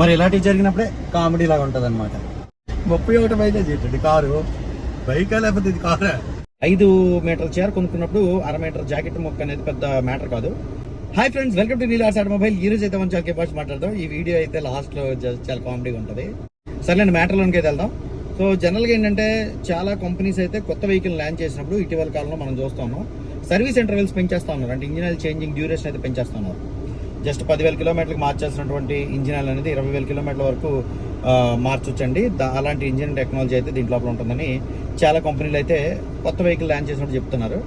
మరి ఇలాంటివి జరిగినప్పుడే కామెడీ లాగా ఉంటుంది అనమాట ముప్పై ఒకటి మైలేజ్ ఏంటండి కారు. బైకా లేకపోతే ఇది కారా? ఐదు మీటర్ల చీర కొనుక్కున్నప్పుడు అర మీటర్ జాకెట్ ముక్క అనేది పెద్ద మ్యాటర్ కాదు. Hi friends welcome to Neelas odd mobile ఈ రోజు అయితే మనం చాలా కేపాస్ మాట్లాడదాం. ఈ వీడియో అయితే లాస్ట్లో చాలా కామెడీగా ఉంటుంది. సర్లేండి మ్యాటర్లోనికి అయితే వెళ్దాం. సో జనరల్గా ఏంటంటే చాలా కంపెనీస్ అయితే కొత్త వెహికల్ ల్యాండ్ చేసినప్పుడు ఇటీవల కాలంలో మనం చూస్తాము సర్వీస్ ఇంటర్వెల్స్ పెంచేస్తా ఉన్నారు. అంటే ఇంజిన్ ఆయిల్ చేంజింగ్ డ్యూరేషన్ అయితే పెంచేస్తా ఉన్నారు. జస్ట్ పదివేల కిలోమీటర్లకు మార్చాల్సినటువంటి ఇంజిన్ ఆయిల్ అనేది ఇరవై వేల కిలోమీటర్ల వరకు మార్చొచ్చండి. అలాంటి ఇంజిన్ టెక్నాలజీ అయితే దీంట్లో ఉంటుందని చాలా కంపెనీలు అయితే కొత్త వెహికల్ ల్యాండ్ చేసినట్టు చెప్తున్నారు.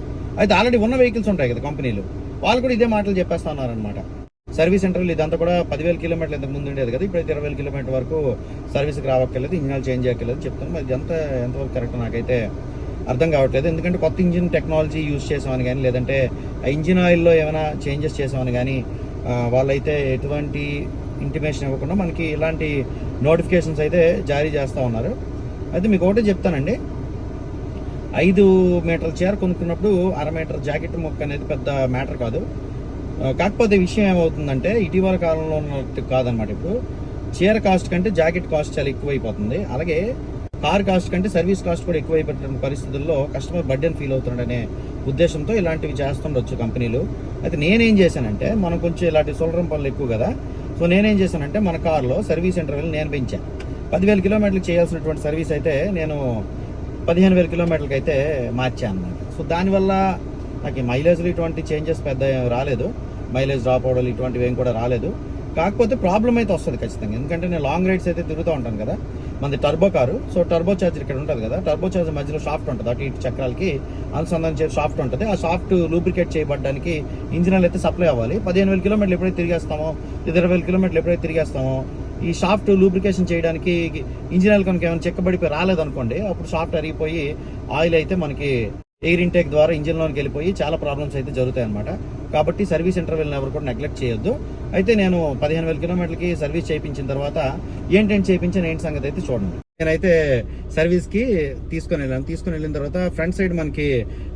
అయితే ఆల్రెడీ ఉన్న వెహికల్స్ ఉంటాయి కదా కంపెనీలు. వాళ్ళు కూడా ఇదే మాటలు చెప్పేస్తా ఉన్నారనమాట సర్వీస్ సెంటర్లు ఇదంతా కూడా పదివేల కిలోమీటర్లు ఇంతకు ముందు ఉండేది కదా ఇప్పుడైతే ఇరవై వేల కిలోమీటర్ వరకు సర్వీస్కి రావక్కర్లేదు ఇంజిన్ ఆయిల్ చేంజ్ చేయక్కర్లేదు చెప్తున్నాం మరి ఎంత ఎంతవరకు కరెక్ట్ నాకైతే అర్థం కావట్లేదు. ఎందుకంటే కొత్త ఇంజిన్ టెక్నాలజీ యూజ్ చేసామని కానీ లేదంటే ఇంజిన్ ఆయిల్లో ఏమైనా చేంజెస్ చేసామని కానీ వాళ్ళైతే ఎటువంటి ఇంటిమేషన్ ఇవ్వకుండా మనకి ఇలాంటి నోటిఫికేషన్స్ అయితే జారీ చేస్తూ ఉన్నారు. అయితే మీకు ఒకటే చెప్తానండి. ఐదు మీటర్ల చీర కొనుక్కున్నప్పుడు అర మీటర్ జాకెట్ మొక్క అనేది పెద్ద మ్యాటర్ కాదు. కాకపోతే విషయం ఏమవుతుందంటే ఇటీవల కాలంలో ఉన్నట్టు కాదనమాట ఇప్పుడు. చీర కాస్ట్ కంటే జాకెట్ కాస్ట్ చాలా ఎక్కువైపోతుంది. అలాగే కార్ కాస్ట్ కంటే సర్వీస్ కాస్ట్ కూడా ఎక్కువైపోయిన పరిస్థితుల్లో కస్టమర్ బడ్డెన్ ఫీల్ అవుతున్నాడనే ఉద్దేశంతో ఇలాంటివి చేస్తుండొచ్చు కంపెనీలు. అయితే నేనేం చేశానంటే మనం కొంచెం ఇలాంటి సులభం పనులు ఎక్కువ కదా సో నేనేం చేశానంటే మన కార్లో సర్వీస్ ఇంటర్వెల్ నేను పెంచాను పదివేల కిలోమీటర్లకు చేయాల్సినటువంటి సర్వీస్ అయితే నేను పదిహేను వేల కిలోమీటర్లకి అయితే మార్చాను అనమాట సో దానివల్ల నాకు మైలేజ్లు ఇటువంటి చేంజెస్ పెద్ద ఏం రాలేదు. మైలేజ్ డ్రాప్ అవడం ఇటువంటివి ఏం కూడా రాలేదు. కాకపోతే ప్రాబ్లం అయితే వస్తుంది ఖచ్చితంగా. ఎందుకంటే నేను లాంగ్ రైడ్స్ అయితే తిరుగుతూ ఉంటాను కదా మనది turbo car so turbo charger ఇక్కడ ఉంటుంది కదా. టర్బో చార్జర్ మధ్యలో షాఫ్ట్ ఉంటుంది. అటు ఇటు చక్రాలకి అనుసంధానం చేసే షాఫ్ట్ ఉంటుంది. ఆ షాఫ్ట్ లూబ్రికేట్ చేయబడడానికి ఇంజిన్ అయితే సప్లై అవ్వాలి. పదిహేను వేల కిలోమీటర్లు ఎప్పుడైతే తిరిగేస్తామో ఇరవై వేల కిలోమీటర్లు ఎప్పుడైతే తిరిగేస్తామో ఈ షాఫ్ట్ లూబ్రికేషన్ చేయడానికి ఇంజిన్ కనుక ఏమైనా చెక్కబడిపోయి రాలేదనుకోండి అప్పుడు షాఫ్ట్ అరిగిపోయి ఆయిల్ అయితే మనకి ఎయిర్ ఇంటేక్ ద్వారా ఇంజిన్లోకి వెళ్ళిపోయి చాలా ప్రాబ్లమ్స్ అయితే జరుగుతాయి అనమాట కాబట్టి సర్వీస్ ఇంటర్వెల్ని ఎవరు కూడా నెగ్లెక్ట్ చేయొద్దు. అయితే నేను పదిహేను వేల కిలోమీటర్లకి సర్వీస్ చేయించిన తర్వాత ఏంటంటే చేయించిన ఏంటి సంగతి అయితే చూడండి. నేనైతే సర్వీస్కి తీసుకొని వెళ్ళాను. తీసుకొని వెళ్ళిన తర్వాత ఫ్రంట్ సైడ్ మనకి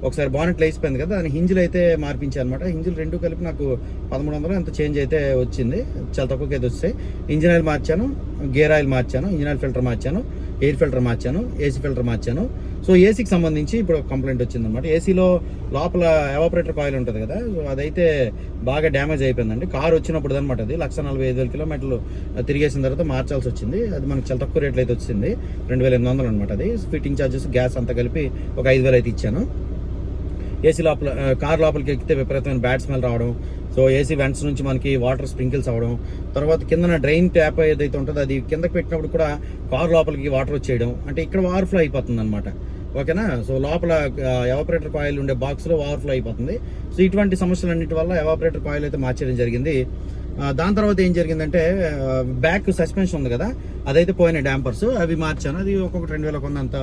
ఒకసారి బానెట్ లేచిపోయింది కదా దాని హింజులు అయితే మార్పించాను అనమాట హింజులు రెండు కలిపి నాకు పదమూడు వందలు ఎంత చేంజ్ అయితే వచ్చింది. చాలా తక్కువకి అయితే వస్తాయి ఇంజిన్ ఆయిల్ మార్చాను. గేర్ ఆయిల్ మార్చాను ఇంజిన్ ఆయిల్ ఫిల్టర్ మార్చాను ఎయిర్ ఫిల్టర్ మార్చాను ఏసీ ఫిల్టర్ మార్చాను. సో ఏసీకి సంబంధించి ఇప్పుడు ఒక కంప్లైంట్ వచ్చిందనమాట ఏసీలో లోపల ఎవాపరేటర్ కాయిల్ ఉంటుంది కదా సో అదైతే బాగా డ్యామేజ్ అయిపోయిందండి. కార్ వచ్చినప్పుడు అనమాట అది లక్ష నలభై ఐదు వేల కిలోమీటర్లు తిరిగేసిన తర్వాత మార్చాల్సి వచ్చింది. అది మనకు చాలా తక్కువ రేట్లో అయితే వచ్చింది రెండు వేల ఎనిమిది వందలు అనమాట అది. ఫిట్టింగ్ ఛార్జెస్ గ్యాస్ అంతా కలిపి ఒక ఐదు వేలు అయితే ఇచ్చాను. ఏసీ లోపల కార్ లోపలికి ఎక్కితే విపరీతమైన బ్యాడ్ స్మెల్ రావడం. సో ఏసీ వెంట్స్ నుంచి మనకి వాటర్ స్ప్రింకిల్స్ అవ్వడం తర్వాత కిందన డ్రైన్ ట్యాప్ ఏదైతే ఉంటుందో అది కిందకి పెట్టినప్పుడు కూడా కార్ లోపలికి వాటర్ వచ్చేయడం. అంటే ఇక్కడ ఓవర్ఫ్లో అయిపోతుంది అనమాట ఓకేనా? సో లోపల ఎవాపరేటర్ కాయిల్ ఉండే బాక్స్లో ఓవర్ఫ్లో అయిపోతుంది. సో ఇటువంటి సమస్యలన్నిటి వల్ల ఎవాపరేటర్ కాయిల్ అయితే మార్చేయడం జరిగింది. దాని తర్వాత ఏం జరిగిందంటే బ్యాక్ సస్పెన్షన్ ఉంది కదా అదైతే పోయిన డాంపర్స్ అవి మార్చాను. అది ఒక్కొక్కటి రెండు వేల కొంత అంత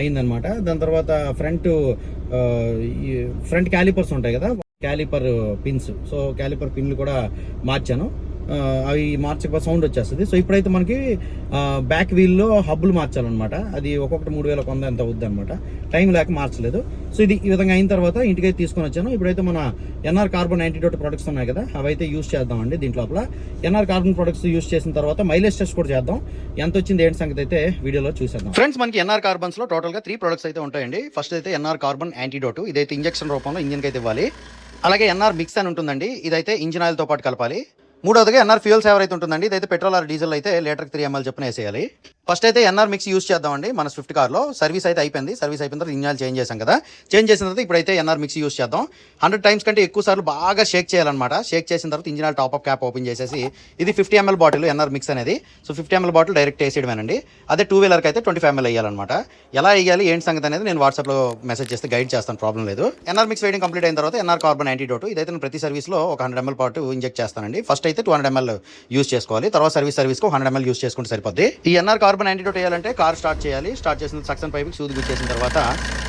అయిందనమాట దాని తర్వాత ఫ్రంట్ ఫ్రంట్ క్యాలిపర్స్ ఉంటాయి కదా క్యాలిపర్ పిన్స్ సో క్యాలిపర్ పిన్లు కూడా మార్చాను. అవి మార్చకపోతే సౌండ్ వచ్చేస్తుంది. సో ఇప్పుడైతే మనకి బ్యాక్ వీల్లో హబ్బులు మార్చాలన్నమాట. అది ఒక్కొక్కటి మూడు వేల కొంద ఎంత అవుద్ది అనమాట టైం లేక మార్చలేదు. సో ఇది ఈ విధంగా అయిన తర్వాత ఇంటికైతే తీసుకొని వచ్చాను. ఇప్పుడైతే మన ఎన్ఆర్ కార్బన్ యాంటీడోట్ ప్రొడక్ట్స్ ఉన్నాయి కదా అవైతే యూస్ చేద్దామండి దీంట్లో లోపల ఎన్ఆర్ కార్బన్ ప్రొడక్ట్స్ యూస్ చేసిన తర్వాత మైలేజ్ టెస్ట్ కూడా చేద్దాం. ఎంత వచ్చింది ఏంటి సంగతి అయితే వీడియోలో చూసేద్దాం. ఫ్రెండ్స్ మనకి ఎన్ఆర్ కార్బన్స్లో టోటల్గా త్రీ ప్రొడక్ట్స్ అయితే ఉంటాయండి. ఫస్ట్ అయితే ఎన్ఆర్ కార్బన్ యాంటీడోట్ ఇదైతే ఇంజక్షన్ రూపంలో ఇంజిన్ అయితే ఇవ్వాలి. అలాగే ఎన్ఆర్ మిక్స్ అని ఉంటుందండి. ఇదైతే ఇంజిన్ ఆయిల్తో పాటు కలపాలి. మూడోదిగా ఎన్ఆర్ ఫ్యూయల్స్ ఎవరైతే అయితే ఉంటుందండి ఇదైతే పెట్రోల్ ఆర్ డీజిల్ అయితే లీటర్కి త్రీ ఎంఎల్ చెప్పిన వేసేయాలి. ఫస్ట్ అయితే ఎన్ఆర్ మిక్స్ యూస్ చేద్దామండి మన స్విఫ్ట్ కార్లో సర్వీస్ అయితే అయిపోయింది సర్వీస్ అయిపోయిన తర్వాత ఇంజన్ చేంజ్ చేసాం కదా. చేంజ్ చేసిన తర్వాత ఇప్పుడైతే ఎన్ఆర్ మిక్స్ యూస్ చేద్దాం. హండ్రెడ్ టైమ్స్ కంటే ఎక్కువ సార్లు బాగా షేక్ చేయాలన్నమాట. షేక్ చేసిన తర్వాత engine oil top up cap open చేసేసి ఇది fifty ML bottle NR mix అనేది. So fifty ML bottle direct వేసేయడమేనండి. అదే టూ వీలర్కి అయితే ట్వంటీ ఫైవ్ ఎంఎల్ వేయాలన్నమాట. ఎలా వేయాలి ఏంటి సంగతి అనేది నేను వాట్సాప్లో మెసేజ్ చేస్తే గైడ్ చేస్తాను ప్రాబ్లం లేదు. ఎన్ఆర్ మిక్స్ వేయడం కంప్లీట్ అయిన తర్వాత ఎన్ఆర్ కార్బన్ యాంటీడోట్ ఇదైతే నేను ప్రతి సర్వీస్లో ఒక హండ్రెడ్ ఎంఎల్ పాటు ఇంజెక్ట్ చేస్తానండి. ఫస్ట్ అయితే టూ హండ్రెడ్ ఎంఎల్ యూస్ చేసుకోవాలి. తర్వాత సర్వీస్ సర్వీస్కి హండ్రెడ్ ఎంఎల్ యూస్ చేసుకుంటే సరిపోద్ది. ఈ ఎన్ఆర్ కార్బన్ యాంటీడోట్ వేయాలంటే కార్ స్టార్ట్ చేయాలి. స్టార్ట్ చేసిన సక్సన్ పైప్కి సూది గుచ్చేసిన తర్వాత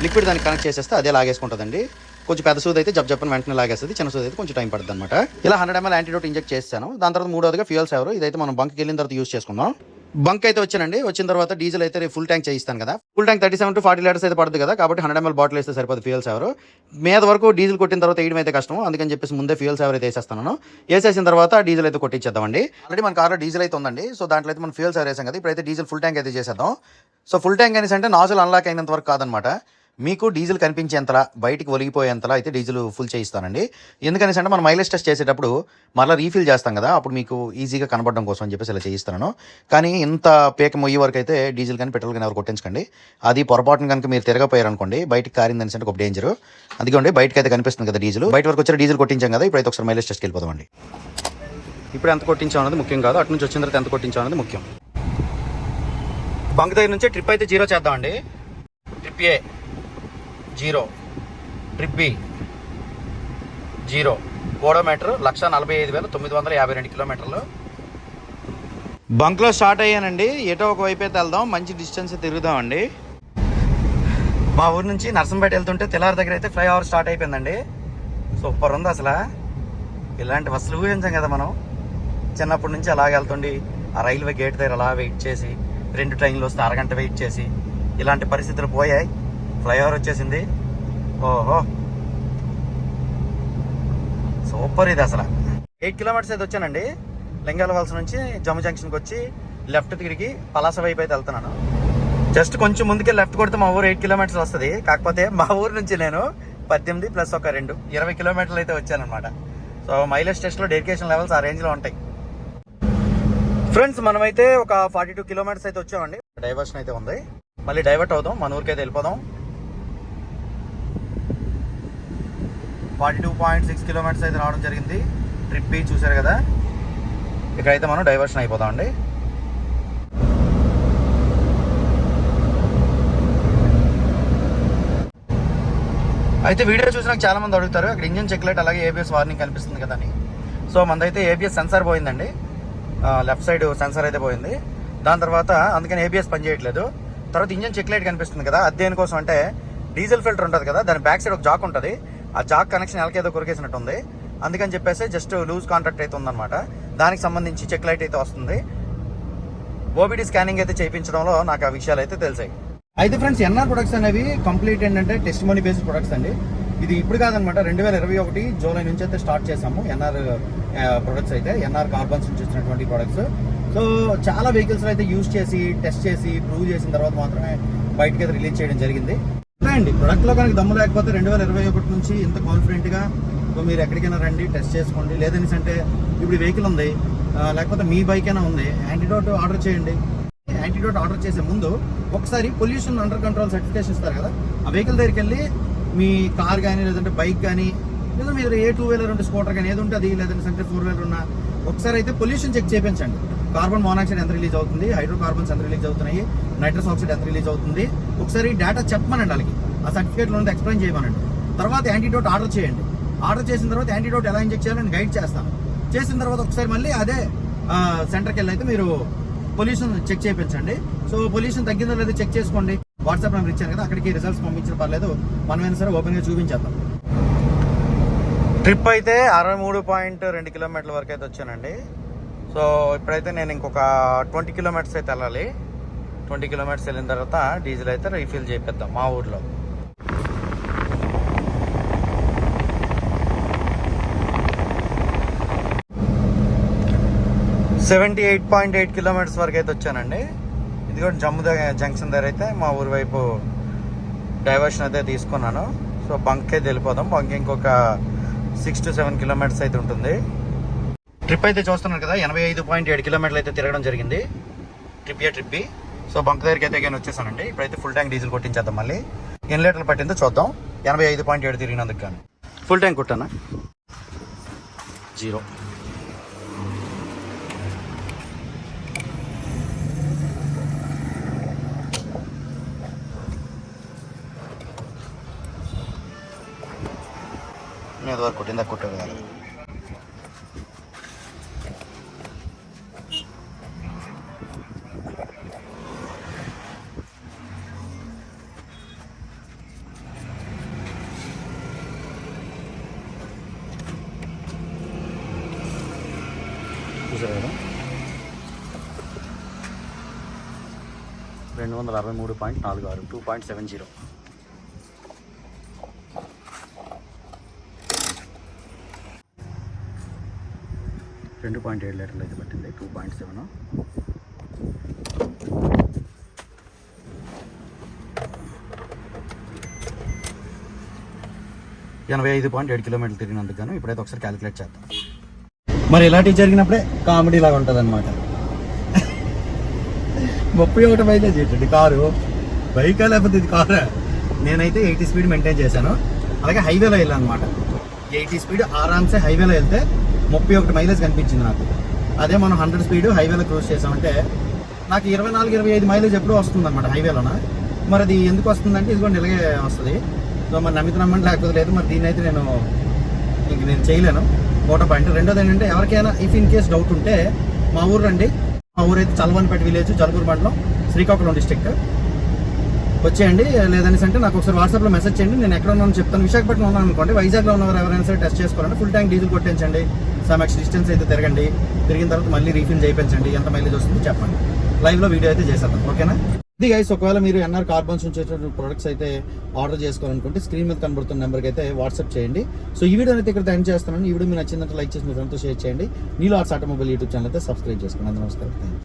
లిక్విడ్ దానికి కనెక్ట్ చేసేస్తే అదే లాగేసుకుంటుందండి. కొంచెం పెద్ద సూది అయితే జప్ జప్పని వెంటనే లాగేస్తుంది. చిన్న సూది అయితే కొంచెం టైం పడుతుంది అనమాట ఇలా హండ్రెడ్ ఎంఎల్ యాంటీడోట్ ఇంజెక్ట్ చేశాను. దాని తర్వాత మూడోదిగా ఫ్యూయల్ సేవర్ ఇదైతే మనం బంక్కి వెళ్ళిన తర్వాత యూస్ చేసుకుందాం. బంక్ అయితే వచ్చానండి. వచ్చిన తర్వాత డీజిల్ అయితే ఫుల్ ట్యాంక్ చేయిస్తాను కదా. Full tank thirty seven to forty litres అయితే పడుతుంది కదా. కాబట్టి హండ్రెడ్ ఎంఎల్ బాటిల్ వేస్తే సరిపోతుంది ఫ్యూల్ సేవర్ మీద వరకు డీజిల్ కొట్టిన తర్వాత వేయడం అయితే కష్టం అందుకని చెప్పేసి ముందే ఫ్యూల్ సేవర్ అయితే వేసేస్తాను వేసేసిన తర్వాత డీజిల్ అయితే కొట్టించేద్దామండి. ఆల్రెడీ మన కార్లో డీజిల్ అయితే ఉందండి. సో దాంట్లో అయితే మనం ఫ్యూల్ సేవర్ వేసాం కదా. ఇప్పుడైతే డీజిల్ ఫుల్ ట్యాంక్ అయితే చేసేద్దాం. సో ఫుల్ ట్యాంక్ అనేసి అంటే నాజల్ అన్లాక్ అయినంత వరకు కాదనమాట. మీకు డీజిల్ కనిపించేంతలా బయటికి ఒలిగిపోయేంతలా అయితే డీజిల్ ఫుల్ చేయిస్తానండి. ఎందుకనేసి అంటే మనం మైలేజ్ టెస్ట్ చేసేటప్పుడు మళ్ళీ రీఫిల్ చేస్తాం కదా అప్పుడు మీకు ఈజీగా కనబడడం కోసం అని చెప్పేసి ఇలా చేయిస్తాను కానీ ఇంత పేక మొయ్యి వరకు అయితే డీజిల్ కానీ పెట్రోల్ కానీ ఎవరు కొట్టించకండి. అది పొరపాటున కనుక మీరు తిరగపోయారు అనుకోండి బయటకి కారింది అనేసి అంటే ఒక డేంజర్. అందుకే బయటకి అయితే కనిపిస్తుంది కదా డీజిల్. బయట వరకు వచ్చి డీజిల్ కొట్టించాం కదా ఇప్పుడైతే ఒకసారి మైలేజ్ టెస్ట్కి వెళ్ళిపోదామండి. ఇప్పుడు ఎంత కొట్టించాం అనేది ముఖ్యం కాదు అటు నుంచి వచ్చిన తర్వాత ఎంత కొట్టించాం అనేది ముఖ్యం. బంక్ దగ్గర నుంచి ట్రిప్ అయితే జీరో చేద్దామండి. Trip A. Zero. Trip B. Zero. Odometer lakh నలభై ఐదు వేల తొమ్మిది వందల యాభై రెండు కిలోమీటర్లు. బంక్లో స్టార్ట్ అయ్యానండి. ఎటో ఒక వైపు అయితే వెళ్దాం. మంచి డిస్టెన్స్ తిరుగుదామండి. మా ఊరు నుంచి నర్సంపేట వెళ్తుంటే తెల్లారి దగ్గర అయితే ఫ్లైఓవర్ స్టార్ట్ అయిపోయిందండి. సూపర్ ఉంది అసలు. ఇలాంటి బస్సులు ఊహించాం కదా మనం. చిన్నప్పటి నుంచి అలాగే వెళ్తుండి ఆ రైల్వే గేట్ దగ్గర అలా వెయిట్ చేసి రెండు ట్రైన్లు వస్తే అరగంట వెయిట్ చేసి ఇలాంటి పరిస్థితులు పోయాయి. ఫ్లైఓవర్ వచ్చేసింది. ఓహో. సూపర్ ఇది అసలు. ఎయిట్ కిలోమీటర్స్ అయితే వచ్చానండి. లింగాల వలస నుంచి జమ్ము జంక్షన్కి వచ్చి లెఫ్ట్ తిరిగి పలాస వైపు అయితే వెళ్తున్నాను. జస్ట్ కొంచెం ముందుకే లెఫ్ట్ కొడితే మా ఊరు ఎయిట్ కిలోమీటర్స్ వస్తుంది. కాకపోతే మా ఊరు నుంచి నేను పద్దెనిమిది ప్లస్ ఒక రెండు ఇరవై కిలోమీటర్లు అయితే వచ్చానమాట సో మైలేజ్ టెస్ట్లో డెడికేషన్ లెవెల్స్ ఆ రేంజ్లో ఉంటాయి. ఫ్రెండ్స్ మనమైతే ఒక ఫార్టీ టూ కిలోమీటర్స్ అయితే వచ్చామండి. డైవర్షన్ అయితే ఉంది. మళ్ళీ డైవర్ట్ అవుదాం. మన ఊరికి అయితే వెళ్ళిపోదాం. Forty two point six kilometres అయితే రావడం జరిగింది. ట్రిప్ బి చూసారు కదా. ఇక్కడైతే మనం డైవర్షన్ అయిపోతామండి అయితే వీడియో చూసినాక చాలా మంది అడుగుతారు. అక్కడ ఇంజిన్ చెక్ లైట్ అలాగే ఏబిఎస్ వార్నింగ్ కనిపిస్తుంది కదా అని. సో మనదైతే ఏబిఎస్ సెన్సార్ పోయిందండి. లెఫ్ట్ సైడ్ సెన్సార్ అయితే పోయింది. దాని తర్వాత అందుకని ఏబిఎస్ పనిచేయట్లేదు తర్వాత ఇంజిన్ చెక్ లైట్ కనిపిస్తుంది కదా. అది దేనికోసం అంటే డీజిల్ ఫిల్టర్ ఉంటుంది కదా. దాని బ్యాక్ సైడ్ ఒక జాక్ ఉంటుంది. ఆ జాక్ కనెక్షన్ ఎలకేదో కొరికేసినట్టు ఉంది అందుకని చెప్పేసి జస్ట్ లూజ్ కాంట్రాక్ట్ అయితే ఉందన్నమాట. దానికి సంబంధించి చెక్ లైట్ అయితే వస్తుంది. ఓబిడి స్కానింగ్ అయితే చేయించడంలో నాకు ఆ విషయాలు అయితే తెలిసాయి. అయితే ఫ్రెండ్స్ ఎన్ఆర్ ప్రొడక్ట్స్ అనేవి కంప్లీట్ ఏంటంటే టెస్ట్ మనీ బేస్డ్ ప్రొడక్ట్స్ అండి. ఇది ఇప్పుడు కాదనమాట రెండు వేల ఇరవై ఒకటి జూలై నుంచి అయితే స్టార్ట్ చేసాము ఎన్ఆర్ ప్రొడక్ట్స్ అయితే ఎన్ఆర్ కార్బన్స్ నుంచి వచ్చినటువంటి ప్రొడక్ట్స్ సో చాలా వెహికల్స్ అయితే యూజ్ చేసి టెస్ట్ చేసి ప్రూవ్ చేసిన తర్వాత మాత్రమే బయటకి అయితే రిలీజ్ చేయడం జరిగింది. అండి ప్రొడక్ట్లో కనుక దమ్ము లేకపోతే రెండు వేల ఇరవై ఒకటి నుంచి ఇంత కాన్ఫిడెంట్గా మీరు ఎక్కడికైనా రండి టెస్ట్ చేసుకోండి. లేదని అంటే ఇప్పుడు వెహికల్ ఉంది. లేకపోతే మీ బైక్ అయినా ఉంది. యాంటీడోట్ ఆర్డర్ చేయండి. యాంటీడోట్ ఆర్డర్ చేసే ముందు ఒకసారి పొల్యూషన్ అండర్ కంట్రోల్ సర్టిఫికేషన్ ఇస్తారు కదా. ఆ వెహికల్ దగ్గరికి వెళ్ళి మీ కార్ కానీ లేదంటే బైక్ కానీ లేదా మీరు ఏ టూ వీలర్ ఉంటే స్కూటర్ కానీ ఏది ఉంటే అది లేదంటే అంటే ఫోర్ వీలర్ ఉన్నా ఒకసారి అయితే పొల్యూషన్ చెక్ చేయించండి. కార్బన్ మోనాక్సైడ్ ఎంత రిలీజ్ అవుతుంది? హైడ్రోకార్బన్స్ ఎంత రిలీజ్ అవుతున్నాయి? నైట్రస్ ఆక్సైడ్ ఎంత రిలీజ్ అవుతుంది? ఒకసారి డేటా చెప్పమనండి వాళ్ళకి. ఆ సర్టిఫికేట్లో ఉంది ఎక్స్ప్లెయిన్ చేయమనండి. తర్వాత యాంటీడోట్ ఆర్డర్ చేయండి. ఆర్డర్ చేసిన తర్వాత యాంటీడోట్ ఎలా ఇంజెక్ట్ చేయాలని గైడ్ చేస్తాను. చేసిన తర్వాత ఒకసారి మళ్ళీ అదే సెంటర్కి వెళ్ళి అయితే మీరు పొల్యూషన్ చెక్ చేయించండి. సో పొల్యూషన్ తగ్గిందో లేదో చెక్ చేసుకోండి. వాట్సాప్ నెంబర్ ఇచ్చాను కదా అక్కడికి రిజల్ట్స్ పంపించిన పర్లేదు. మనమైనా సరే ఓపెన్గా చూపించేద్దాం. ట్రిప్ అయితే అరవై మూడు పాయింట్ రెండు కిలోమీటర్ల వరకు అయితే వచ్చానండి. సో ఇప్పుడైతే నేను ఇంకొక ట్వంటీ కిలోమీటర్స్ అయితే వెళ్ళాలి. ట్వంటీ కిలోమీటర్స్ వెళ్ళిన తర్వాత డీజిల్ అయితే రీఫిల్ చేపిద్దాం మా ఊర్లో. Seventy eight point eight kilometres వరకు అయితే వచ్చానండి. ఇది కూడా జమ్ము జంక్షన్ దగ్గర అయితే మా ఊరి వైపు డైవర్షన్ అయితే తీసుకున్నాను. సో బంక్ అయితే వెళ్ళిపోదాం. బంక్ ఇంకొక సిక్స్ టు సెవెన్ కిలోమీటర్స్ అయితే ఉంటుంది. ట్రిప్ అయితే చూస్తున్నాను కదా ఎనభై ఐదు పాయింట్ ఏడు కిలోమీటర్లు అయితే తిరగడం జరిగింది. ట్రిప్ ఏ ట్రిప్ సో బంక్ దగ్గరికి అయితే నేను వచ్చేసానండి. ఇప్పుడైతే ఫుల్ ట్యాంక్ డీజిల్ కొట్టించేద్దాం మళ్ళీ. ఎన్ని లీటర్లు పట్టిందో చూద్దాం. ఎనభై ఐదు పాయింట్ ఏడు తిరిగినందుకు కానీ ఫుల్ ట్యాంక్ కొట్టానా? జీరో నేను కొట్టిందా? కొట్టాడు కదా చూసారు కదా? రెండు వందల అరవై మూడు పాయింట్ నాలుగు ఆరు టూ పాయింట్ సెవెన్ జీరో. రెండు పాయింట్ ఏడు లీటర్లు అయితే పట్టింది టూ పాయింట్ సెవెన్. ఎనభై ఐదు పాయింట్ ఏడు కిలోమీటర్లు తిరిగినందుకు గాను ఇప్పుడైతే ఒకసారి క్యాలిక్యులేట్ చేద్దాం. మరి ఇలాంటివి జరిగినప్పుడే కామెడీ లాగా ఉంటుంది అనమాట ముప్పై ఒకటి మైలేజ్ ఏంటండి కారు? బైక్ లేకపోతే ఇది కారా? నేనైతే ఎయిటీ స్పీడ్ మెయింటైన్ చేశాను. అలాగే హైవేలో వెళ్ళాను అనమాట ఎయిటీ స్పీడ్ ఆరామ్సే హైవేలో వెళ్తే ముప్పై ఒకటి మైలేజ్ కనిపించింది నాకు. అదే మనం హండ్రెడ్ స్పీడ్ హైవేలో క్రూజ్ చేసామంటే నాకు ఇరవై నాలుగు ఇరవై ఐదు మైలేజ్ ఎప్పుడూ వస్తుంది అనమాట హైవేలోన మరి అది ఎందుకు వస్తుందంటే ఇదిగోండి ఇలాగే వస్తుంది. సో మరి నమ్మితున్నామని లేకపోతే లేదు. మరి దీన్ని అయితే నేను ఇంక నేను చేయలేను. ఓట పాయింట్. రెండోది ఏంటంటే ఎవరికైనా ఇఫ్ ఇన్ కేస్ డౌట్ ఉంటే మా ఊరు రండి. మా ఊరు అయితే చలవనిపేట విలేజ్ జలగూరు మండలం శ్రీకాకుళం డిస్టిక్ వచ్చేయండి. లేదనేసి అంటే నాకు ఒకసారి వాట్సాప్లో మెసేజ్ చేయండి. నేను ఎక్కడ ఉన్నాను చెప్తాను. విశాఖపట్నం ఉన్నాను అనుకోండి. వైజాగ్లో ఉన్నవారు ఎవరైనా సరే టెస్ట్ చేసుకోవాలంటే ఫుల్ ట్యాంక్ డీజిల్ కొట్టించండి సమ్ ఎక్స్ డిస్టెన్స్ అయితే తిరగండి. తిరిగిన తర్వాత మళ్ళీ రీఫిల్ చేయించండి. ఎంత మైలేజ్ వస్తుందో చెప్పండి. లైవ్లో వీడియో అయితే చేసేద్దాం. ఓకేనా? ఇది గైస్ ఒకవేళ మీరు ఎన్ఆర్ కార్బన్స్ ఉంచేటువంటి ప్రొడక్ట్స్ అయితే ఆర్డర్ చేసుకోవాలనుకుంటే స్క్రీన్ మీద కనబడుతున్న నెంబర్కి అయితే వాట్సాప్ చేయండి. సో ఈ వీడియో అయితే ఇక్కడ ఎండ్ చేస్తున్నాను. ఈ వీడియో మీరు నచ్చిందంటే లైక్ చేసి మీ ఫ్రెండ్తో షేర్ చేయండి. నీలో ఆర్ట్స్ ఆటోమొబైల్ యూట్యూబ్ ఛానల్ అయితే సబ్స్క్రైబ్ చేసుకోండి అందరూ నమస్కారం.